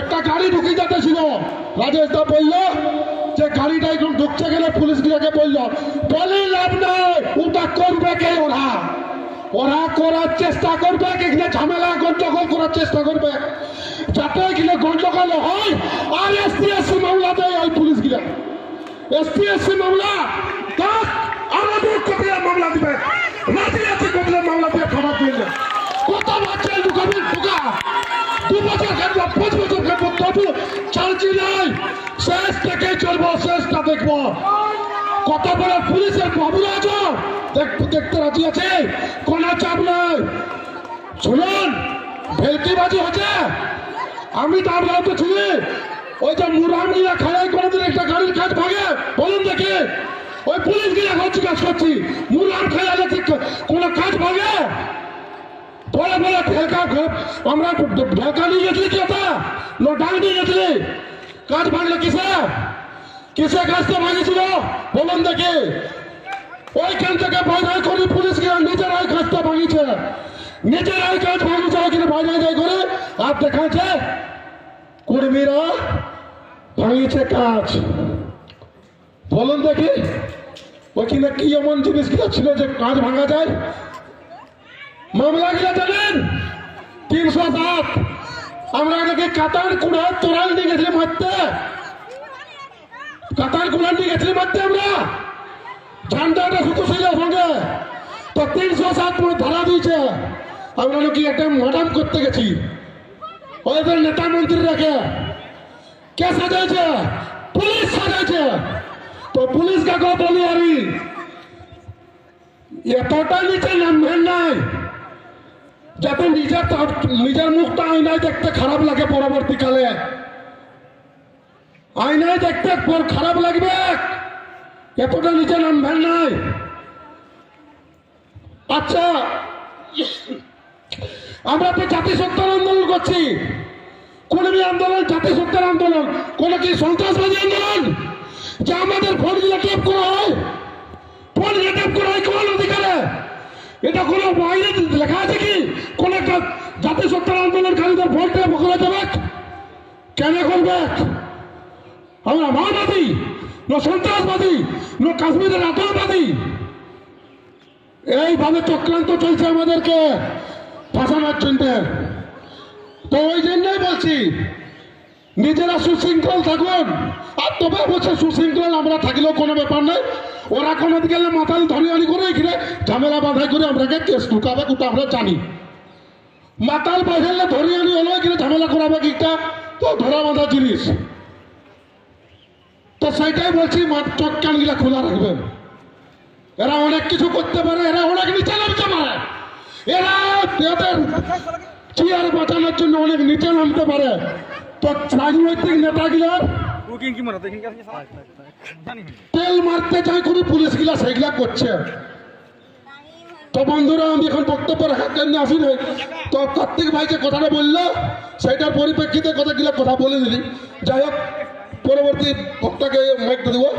একটা গাড়ি ঢুকে যেতে ছিল রাজেশ দা বলল, যে গাড়িটা এখন ঢুকছে গেলে পুলিশ গিয়ে বলল, বলে লাভ নাই, ওটা করবে কে ওরা? ওরা করার চেষ্টা করবে, এখানে ঝামেলা গন্ডগোল করার চেষ্টা করবে। যাতে এখানে গন্ডগোল হয়, আর এসপিএসসি মামলা দেয় ওই পুলিশ গিলা। এসপিএসসি মামলা আমাদের কপিলের মামলা দিবে। রাজিয়াতি কপিলের মামলা দিয়ে খাবার দিলে। কত বাচ্চা ঢুকাবি ঢুকা দু বছর খেলব পাঁচ বছর খেলব তবু চালছি নাই শেষ থেকে চলবো শেষটা দেখব কত বড় পুলিশের বাবুরা আছো দেখ- দেখতে রাজি আছে? কোনো চাপ নাই। শুনুন, ভেলকিবাজি হচ্ছে। আমি তো আমরাও তো ছিলি। ওই যে মুরামগিরা খাড়াই দিলে একটা গাড়ির কাজ ভাগে বলুন দেখি। ওই পুলিশ গিরা করছি কাজ করছি, মুরাম খেলালে কোনো কাজ ভাগে বলে বলে ঢেলকা আমরা ঢেলকা নিয়ে গেছিলি কি ওটা? নো ডাং নিয়ে গেছিলি? কাজ ভাঙলে কিসে? কিসে কাজটা ভাঙেছিল? বলুন দেখি। ওইখান থেকে বাইরে করে পুলিশ গিয়ে নিজেরাই কাজটা ভাঙিছে নিজেরাই কাজ ভাঙিছে ওইখানে বাইরে যাই করে আর দেখাচ্ছে কর্মীরা ভাঙিছে কাজ বলুন দেখি, ওইখানে কি এমন জিনিসগুলো ছিল যে কাজ ভাঙা যায়? মামলা গিলা জানেন? তিনশো সাত। আমরা নাকি কাতার কুড়ার তোরাল নিয়ে গেছিলাম মারতে? কাতার কুড়ার নিয়ে গেছিলাম মারতে আমরা? ঝান্ডাটা শুধু ছিল সঙ্গে তো তিনশো সাত ধরা দিয়েছে। আমরা নাকি একটা মাডাম করতে গেছি। ওদের নেতা মন্ত্রীরাকে কে সাজাইছে? পুলিশ সাজাইছে। তো পুলিশ কাকে বলি আমি? এতটা নিচে নামবেন নাই যাতে নিজের নিজের মুখটা আয়নায় দেখতে খারাপ লাগে পরবর্তীকালে। আয়নায় দেখতে পর খারাপ লাগবে। এতটা নিচে নামবেন নাই। আচ্ছা আমরা তো জাতিসত্তার আন্দোলন করছি। কর্মী আন্দোলন, জাতিসত্তার আন্দোলন। কোন কি সন্ত্রাসবাদী আন্দোলন? যে আমাদের ভোট দিয়ে টেপ করা হয় ভোট দিয়ে টেপ করা হয় কোন অধিকারে এটা কোনো বাইরে লেখা আছে কি? কোন একটা জাতিসত্তার আন্দোলনকারীদের ভোট টেপ করা যাবে কেন করবে আমরা মাওবাদী, না সন্ত্রাসবাদী, না কাশ্মীরের আতঙ্কবাদী। এইভাবে চক্রান্ত চলছে আমাদেরকে ফাঁসানোর জন্য। তো ওই জন্যই বলছি, নিজেরা সুশৃঙ্খল থাকুন। আর তবে বলছে সুশৃঙ্খল আমরা থাকলেও কোনো ব্যাপার নেই ওরা কোনো দিকে মাতাল ধরিয়ানি করে এখানে ঝামেলা বাধাই করে আমরাকে কেস ঢুকাবে ওটা আমরা জানি। মাতাল বাঁধালে ধরিয়ানি হলো এখানে ঝামেলা করাবে কিটা তো ধরা বাঁধা জিনিস। তো সেইটাই বলছি চোখ কানগুলা খোলা রাখবেন। এরা অনেক কিছু করতে পারে, এরা অনেক নিচে নামতে পারে। এরা এদের চেয়ার বাঁচানোর জন্য অনেক নিচে নামতে পারে। তো রাজনৈতিক নেতাগুলার তেল মারতে চাই কোনো পুলিশগুলা সেগুলা করছে। তো বন্ধুরা, আমি এখন বক্তব্য রাখার জন্য আসি নাই তো কার্তিক ভাই যে কথাটা বলল সেটার পরিপ্রেক্ষিতে কথাগুলো কথা বলে দিলি যাই হোক, পরবর্তী বক্তাকে মাইকটা দেবো।